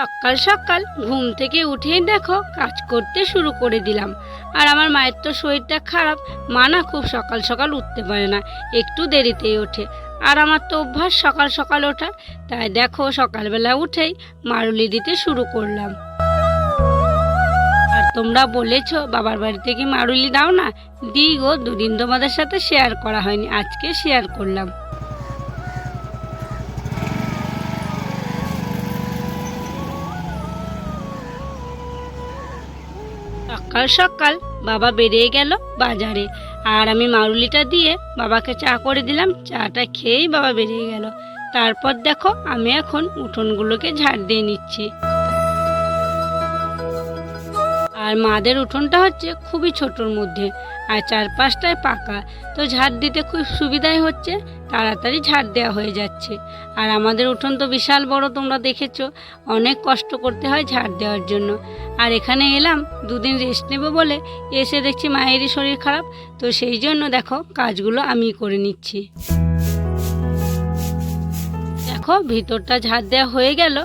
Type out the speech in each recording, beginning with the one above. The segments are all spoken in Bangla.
সকাল সকাল ঘুম থেকে উঠেই দেখো কাজ করতে শুরু করে দিলাম। আর আমার মায়ের তো শরীরটা খারাপ, মা না খুব সকাল সকাল উঠতে পারে না, একটু দেরিতেই ওঠে। আর আমার তো অভ্যাস সকাল সকাল ওঠা, তাই দেখো সকালবেলা উঠেই মারুলি দিতে শুরু করলাম। আর তোমরা বলেছ, বাবার বাড়িতে কি মারুলি দাও না? দিই গো, দুদিন তোমাদের সাথে শেয়ার করা হয়নি, আজকে শেয়ার করলাম। সকাল সকাল বাবা বেরিয়ে গেল বাজারে। আর আমি মারুলিটা দিয়ে বাবাকে চা করে দিলাম। চাটা খেয়েই বাবা বেরিয়ে গেল। তারপর দেখো আমি এখন উঠোনগুলোকে ঝাড় দিয়ে নিচ্ছি। আর মাদের উঠোনটা হচ্ছে খুবই ছোটোর মধ্যে, আর চারপাশটায় পাকা। তো ঝাড় দিতে খুব সুবিধাই হচ্ছে। তাড়াতাড়ি ঝাড় দেওয়া হয়ে যাচ্ছে। আর আমাদের উঠোন তো বিশাল বড়, তোমরা দেখেছ। অনেক কষ্ট করতে হয় ঝাড় দেওয়ার জন্য। আর এখানে এলাম, দুদিন রেস্ট নেব বলে এসে দেখছি মায়েরই শরীর খারাপ। তো সেই জন্য দেখো, কাজগুলো আমি করে নিচ্ছি। দেখো, ভিতরটা ঝাড় দেওয়া হয়ে গেল,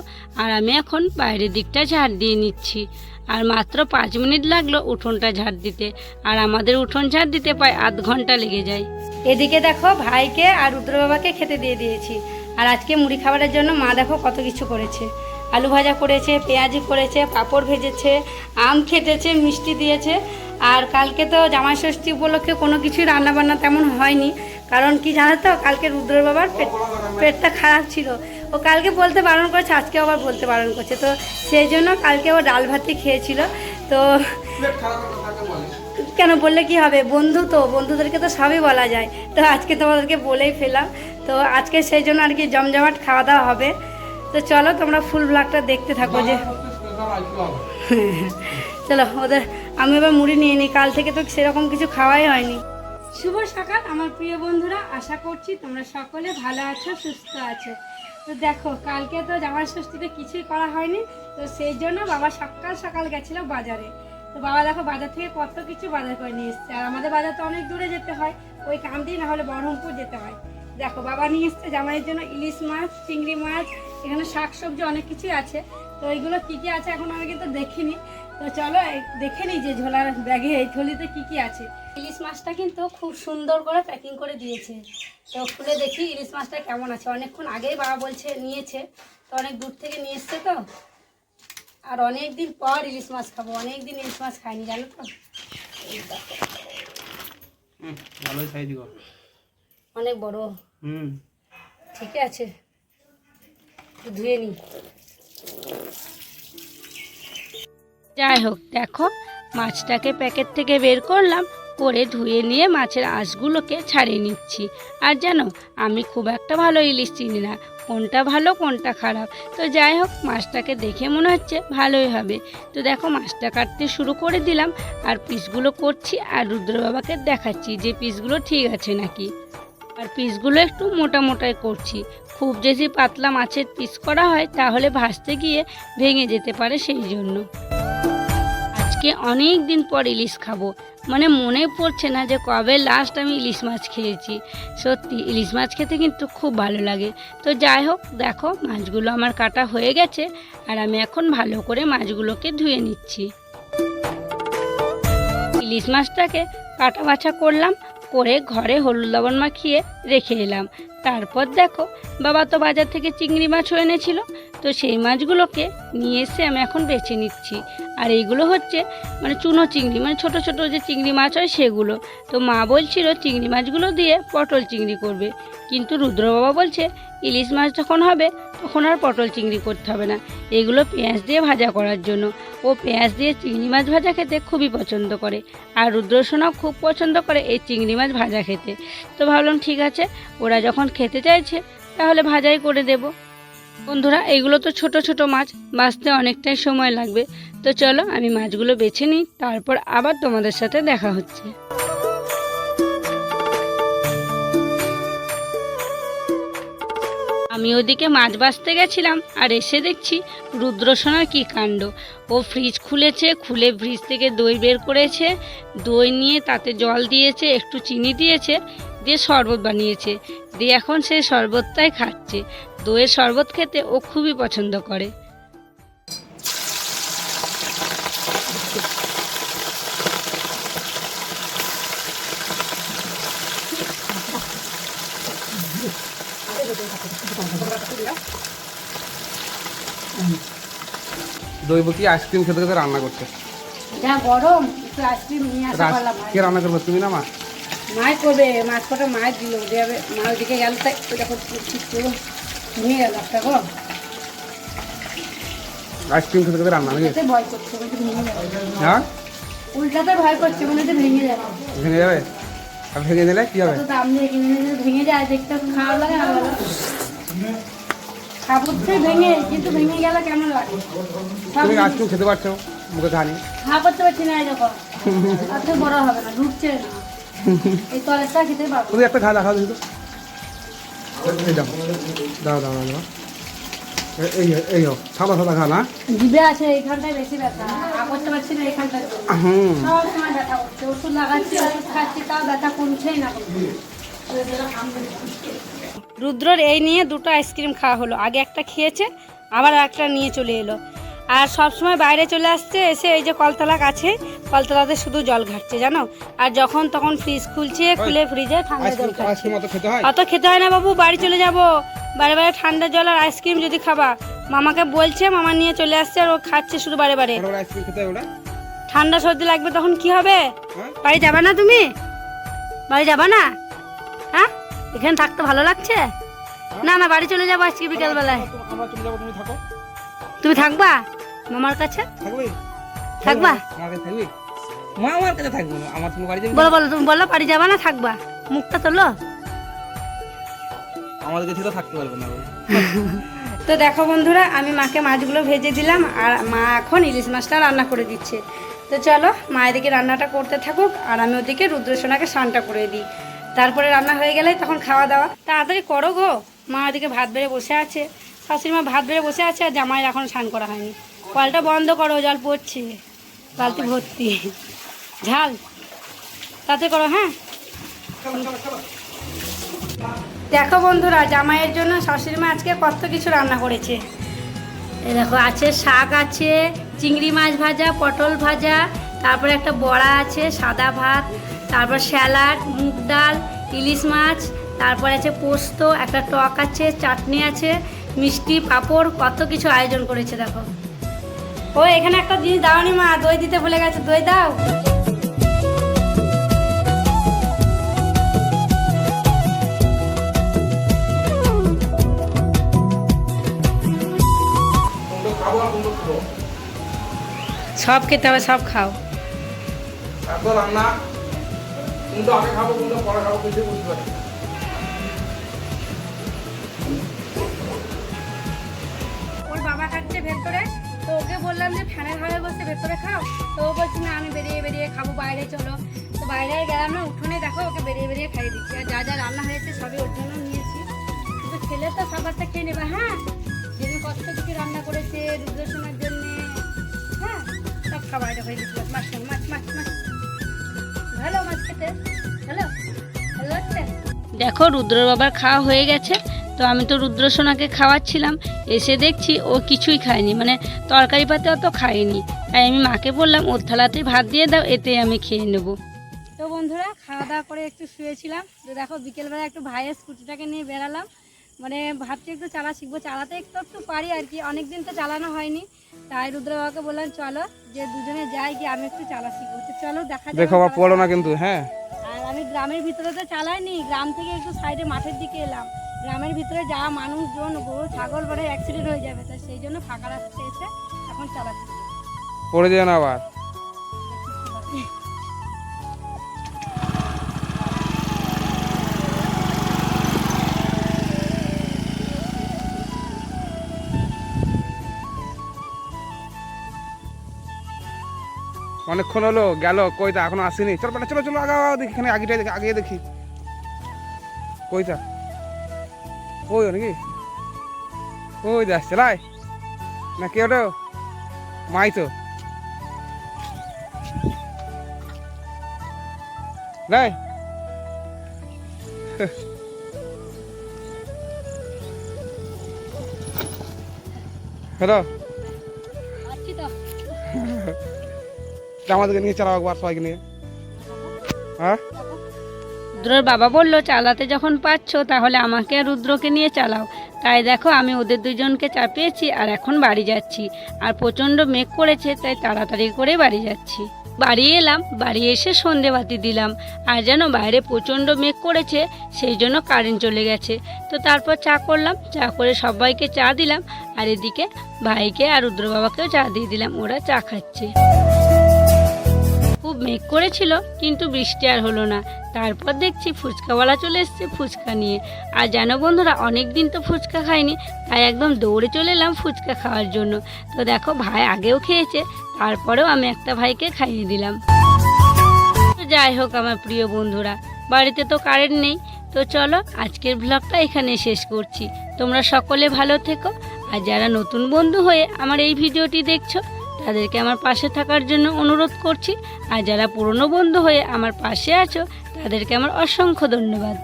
আর আমি এখন বাইরের দিকটা ঝাড় দিয়ে নিচ্ছি। আর মাত্র পাঁচ মিনিট লাগল উঠোনটা ঝাড় দিতে। আর আমাদের উঠোন ঝাড় দিতে প্রায় আধ ঘণ্টা লেগে যায়। এদিকে দেখো ভাইকে আর রুদ্র বাবাকে খেতে দিয়ে দিয়েছি। আর আজকে মুড়ি খাবারের জন্য মা দেখো কত কিছু করেছে। আলু ভাজা করেছে, পেঁয়াজি করেছে, পাঁপড় ভেজেছে, আম খেটেছে, মিষ্টি দিয়েছে। আর কালকে তো জামাই ষষ্ঠী উপলক্ষে কোনো কিছুই রান্নাবান্না তেমন হয়নি। কারণ কি জানো তো, কালকে রুদ্র বাবার পেট পেটটা খারাপ ছিল। ও কালকে বলতে বারণ করেছে আজকে আবার বলতে বারণ করছে। তো সেই জন্য কালকে ও ডাল ভাতই খেয়েছিল। তো কেন বললে কি হবে? বন্ধু তো, বন্ধুদেরকে তো সবই বলা যায়। তো আজকে তোমাদেরকে বলেই ফেলাম তো আজকে সেই জন্য আর কি জমজমাট খাওয়া দাওয়া হবে। তো চলো তোমরা ফুল ব্লগটা দেখতে থাকো যে চলো, ওদের আমি এবার মুড়ি নিয়ে নিই। কাল থেকে তো সেরকম কিছু খাওয়াই হয়নি। শুভ সকাল, আমার প্রিয় বন্ধুরা। আশা করছি তোমরা সকলে ভালো আছো, সুস্থ আছো। তো দেখো, কালকে তো জামাই ষষ্ঠীতে কিছুই করা হয়নি। তো সেই জন্য বাবা সকাল সকাল গেছিল বাজারে। তো বাবা দেখো বাজার থেকে কত কিছু বাজার করে নিয়ে এসছে। আর আমাদের বাজার তো অনেক দূরে যেতে হয়, ওই কান্দি না হলে বহরমপুর যেতে হয়। দেখো বাবা নিয়ে এসছে জামাইয়ের জন্য ইলিশ মাছ, চিংড়ি মাছ, এখানে শাক সবজি অনেক কিছুই আছে। তো এইগুলো কী কী আছে এখন আমি কিন্তু দেখিনি। তো চলো দেখে নিই যে ঝোলার ব্যাগে, এই থলিতে কী কী আছে। ইলিশ মাছটা কিন্তু খুব সুন্দর করে প্যাকিং করে দিয়েছে। তো খুলে দেখি ইলিশ মাছটা কেমন আছে। অনেকক্ষণ আগেই বাবা বলছে নিয়েছে। তো অনেক দূর থেকে নিয়ে এসছে তো। আর অনেক দিন পর ইলিশ মাছ খাব অনেক দিন ইলিশ মাছ খাইনি জানো তো? হুম ভালোই সাইজ গো অনেক বড়। হুম। ঠিক আছে। ধুয়ে নিই যাই হোক দেখো মাছটাকে প্যাকেট থেকে বের করলাম করে ধুয়ে নিয়ে মাছের আঁশগুলোকে ছাড়িয়ে নিচ্ছি। আর জানো আমি খুব একটা ভালো ইলিশ চিনি না। কোনটা ভালো, কোনটা খারাপ। তো যাই হোক, মাছটাকে দেখে মনে হচ্ছে ভালোই হবে। তো দেখো, মাছটা কাটতে শুরু করে দিলাম আর পিসগুলো করছি আর রুদ্র বাবাকে দেখাচ্ছি যে পিসগুলো ঠিক আছে নাকি। আর পিসগুলো একটু মোটা মোটাই করছি। খুব যদি পাতলা মাছের পিস করা হয়, তাহলে ভাসতে গিয়ে ভেঙে যেতে পারে সেই জন্য। আজকে অনেক দিন পর ইলিশ খাব। মানে মনে পড়ছে না যে কবে লাস্ট আমি ইলিশ মাছ খেয়েছি। সত্যি, ইলিশ মাছ খেতে কিন্তু খুব ভালো লাগে। তো যাই হোক, দেখো, মাছগুলো আমার কাটা হয়ে গেছে, আর আমি এখন ভালো করে মাছগুলোকে ধুয়ে নিচ্ছি। ইলিশ মাছটাকে কাটা বাছা করলাম, করে ঘরে হলুদ লবণ মাখিয়ে রেখে এলাম। তারপর দেখো, বাবা তো বাজার থেকে চিংড়ি মাছও এনেছিল, তো সেই মাছগুলোকে নিয়ে এসে আমি এখন বেছে নিচ্ছি। আর এইগুলো হচ্ছে মানে চুনো চিংড়ি মানে ছোট ছোট যে চিংড়ি মাছ হয় সেগুলো। তো মা বলছিল চিংড়ি মাছগুলো দিয়ে পটল চিংড়ি করবে। কিন্তু রুদ্র বাবা বলছে ইলিশ মাছ যখন হবে তখন আর পটল চিংড়ি করতে হবে না। এগুলো পেঁয়াজ দিয়ে ভাজা করার জন্য। ও পেঁয়াজ দিয়ে চিংড়ি মাছ ভাজা খেতে খুবই পছন্দ করে। আর রুদ্রসোনাও খুব পছন্দ করে এই চিংড়ি মাছ ভাজা খেতে। তো ভাবলাম ঠিক আছে, ওরা যখন খেতে চাইছে তাহলে ভাজাই করে দেব। বন্ধুরা, এগুলো তো ছোট ছোট মাছ, বাঁচতে অনেকটাই সময় লাগবে। তো চলো আমি মাছগুলো বেছে নিই, তারপর আবার তোমাদের সাথে দেখা হচ্ছে। আমি ওদিকে মাছ বাছতে গেছিলাম, আর এসে দেখছি রুদ্রসোনার কী কাণ্ড। ও ফ্রিজ খুলেছে, খুলে ফ্রিজ থেকে দই বের করেছে, দই নিয়ে তাতে জল দিয়েছে, একটু চিনি দিয়েছে, দিয়ে শরবত বানিয়েছে, দিয়ে এখন সেই শরবতটাই খাচ্ছে। দইয়ের শরবত খেতে ও খুবই পছন্দ করে। দই বকি আইসক্রিম খেতে খেতে রান্না করছে। যা গরম একটু আইসক্রিম নিয়ে আসা পারলাম কে রান্না করব তুমি না মা? মায় করবে মাছ কটা মাছ দিল দেবে মা ওইদিকে গেল তাই ওই দেখো নিয়ে গেল একটা গো। আইসক্রিম খেতে খেতে রান্না নাকি? ভয় করছে হ্যাঁ? উল্টাতে ভয় করছে মনে হচ্ছে ভেঙে যাবে। ভেঙে যাবে? আর ভেঙে দিলে কি হবে? দাম দিয়ে কিনে ভেঙে যায় দেখতে খারাপ লাগে না বলো ভেঙে কিন্তু ভেঙে গেলে কেমন লাগে? তুমি আইসক্রিম খেতে পারছ মুখে খানি খা করতে পারছি না দেখো। বড় হবে না ঢুকছে না। এই তলেরটা খেতে পারব। তুমি একটা খা দেখাও দেখি দাও দাও দাও দাও। এই এই সাদা সাদা খা না? জিভে আছে এইখানটায় বেশি ব্যথা। করতে পারছি না এইখানটায়। হুম। সব সময় ব্যথা করছে। ওষুধ লাগাচ্ছি ওষুধ খাচ্ছি তাও ব্যথা কমছেই না। রুদ্রর এই নিয়ে দুটো আইসক্রিম খাওয়া হলো। আগে একটা খেয়েছে আবার একটা নিয়ে চলে এলো। আর সব সময় বাইরে চলে আসছে এসে এই যে কলতলা কাছে কলতলাতে শুধু জল ঘাটছে জানো? আর যখন তখন ফ্রিজ খুলছে খুলে ফ্রিজে ঠান্ডা জল খাচ্ছে। হয়? অত খেতে হয় না বাবু বাড়ি চলে যাব। বারে বারে ঠান্ডা জল আর আইসক্রিম যদি খাবা। মামাকে বলছে মামা নিয়ে চলে আসছে আর ও খাচ্ছে শুধু বারে বারে। হয় ঠান্ডা সর্দি লাগবে তখন কি হবে? হ্যাঁ? বাড়ি যাবা না তুমি? বাড়ি যাবা না? হ্যাঁ? এখানে থাকতে ভালো লাগছে? না না বাড়ি চলে যাব আজকে বিকেলবেলায় তুমি থাকবা? মামার কাছে? থাকবা? আমার কাছে থাকবি? মা আমার কাছে থাকব আমার তুমি বাড়ি যাবি বলো বলো তুমি বলো বাড়ি যাবা না থাকবা? মুখটা তোলো। আমাদের কাছে তো থাকতে পারবে না তো দেখো বন্ধুরা আমি মাকে মাছগুলো ভেজে দিলাম আর মা এখন ইলিশ মাছটা রান্না করে দিচ্ছে। তো চলো মা এদিকে রান্নাটা করতে থাকুক আর আমি ওদিকে রুদ্রসোনাকে স্নানটা করে দিই। তারপরে রান্না হয়ে গেলে তখন খাওয়া দাওয়া। তাড়াতাড়ি করো গো মা ওদিকে ভাত বেড়ে বসে আছে। শাশুড়ি মা ভাত বেড়ে বসে আছে আর জামাইয়ের এখন স্নান করা হয়নি। কলটা বন্ধ করো জল পড়ছে। বালতি ভর্তি। ঝাল। তাতে করো হ্যাঁ? দেখো বন্ধুরা, জামাইয়ের জন্য শাশুড়ি মা আজকে কত কিছু রান্না করেছে। দেখো, আছে শাক আছে, চিংড়ি মাছ ভাজা, পটল ভাজা, তারপরে একটা বড়া আছে, সাদা ভাত, তারপর স্যালাড, মুগ ডাল, ইলিশ মাছ, তারপর আছে পোস্ত, একটা টক আছে, চাটনি আছে, মিষ্টি, পাঁপড়, কত কিছু আয়োজন করেছে দেখো। ও, এখানে একটা জিনিস দাওনি মা, দই দিতে ভুলে গেছে, দই দাও। সব খেতে হবে সব খাও। এত রান্না কোনটা আগে খাব কোনটা পরে খাব কিছু বুঝতে পারি ওর বাবা খাচ্ছে ভেতরে তো ওকে বললাম যে ফ্যানের হাওয়ায় বসে ভেতরে খাও। তো ও বলছে না আমি বেরিয়ে বেরিয়ে খাব বাইরে চলো। তো বাইরে গেলাম না উঠোনে দেখো ওকে বেরিয়ে বেরিয়ে খাইয়ে দিচ্ছি। আর যা যা রান্না হয়েছে সবই ওর জন্য নিয়েছি। কিন্তু খেলে তো সবারটা খেয়ে নেবে হ্যাঁ? যেদিন কিছু রান্না করেছে রুদ্রসোনার জন্য হ্যাঁ সব খাবার হয়ে গেছিল। মাছ মাছ মাছ মাছ। ভালো মাছ খেতে। ভালো? ভালো লাগছে? দেখো রুদ্র বাবার খাওয়া হয়ে গেছে। তো আমি তো রুদ্রসোনাকে খাওয়াচ্ছিলাম। এসে দেখছি ও কিছুই খায়নি। মানে তরকারি পাতে অত খায়নি। তাই আমি মাকে বললাম ওর থালাতে ভাত দিয়ে দাও এতে আমি খেয়ে নেব। তো বন্ধুরা খাওয়া দাওয়া করে একটু শুয়েছিলাম। তো দেখো বিকেলবেলা একটু ভাইয়ের স্কুটিটাকে নিয়ে বেরালাম মানে ভাবছি একটু চালা শিখব। চালাতে একটু একটু পারি আর কি অনেকদিন তো চালানো হয়নি। তাই রুদ্র বাবাকে বললাম চলো যে দুজনে যাই কি আমি একটু চালা শিখব। তো চলো দেখা যাক দেখো পড়ো না কিন্তু হ্যাঁ। আর আমি গ্রামের ভিতরে তো চালাইনি গ্রাম থেকে একটু সাইডে মাঠের দিকে এলাম। গ্রামের ভিতরে যা মানুষজন গরু ছাগল মানে অ্যাক্সিডেন্ট হয়ে যাবে তাই সেই জন্য ফাঁকা রাস্তা এসে এখন চালাচ্ছি পড়ে যেও না আবার। অনেকক্ষণ হলো, গেল কইতা এখনও আসেনি। চল বেটা চলো চলো আগা দেখি, এখানে আগেটাই দেখি আগে দেখি। কইতা ওই নাকি? ওই যাস চালাই না, কে ওটা? মাই তো। নাই হ্যালো। আমাদেরকে নিয়ে চালাও একবার সবাইকে নিয়ে। হ্যাঁ? রুদ্রর বাবা বলল, চালাতে যখন পাচ্ছ তাহলে আমাকে আর রুদ্রকে নিয়ে চালাও। তাই দেখো আমি ওদের দুজনকে চাপিয়েছি আর এখন বাড়ি যাচ্ছি। আর প্রচণ্ড মেঘ করেছে, তাই তাড়াতাড়ি করে বাড়ি যাচ্ছি। বাড়ি এলাম, বাড়ি এসে সন্ধে বাতি দিলাম। আর যেন বাইরে প্রচণ্ড মেঘ করেছে, সেই জন্য কারেন্ট চলে গেছে। তো তারপর চা করলাম, চা করে সবাইকে চা দিলাম। আর এদিকে ভাইকে আর রুদ্র বাবাকেও চা দিয়ে দিলাম, ওরা চা খাচ্ছে। মেঘ করেছিল, কিন্তু বৃষ্টি আর হলো না। তারপর দেখছি ফুচকাওয়ালা চলে এসছে ফুচকা নিয়ে। আর জানো বন্ধুরা অনেক দিন তো ফুচকা খাইনি, তাই একদম দৌড়ে চলে এলাম ফুচকা খাওয়ার জন্য। তো দেখো, ভাই আগেও খেয়েছে, তারপরেও আমি একটা ভাইকে খাইয়ে দিলাম। যাই হোক আমার প্রিয় বন্ধুরা, বাড়িতে তো কারেন্ট নেই। তো চলো, আজকের ব্লগটা এখানে শেষ করছি। তোমরা সকলে ভালো থেকো, আর যারা নতুন বন্ধু হয়ে আমার এই ভিডিওটি দেখছ তাদেরকে আমার পাশে থাকার জন্য অনুরোধ করছি। আর যারা পুরনো বন্ধু হয়ে আমার পাশে আছো, তাদেরকে আমার অসংখ্য ধন্যবাদ।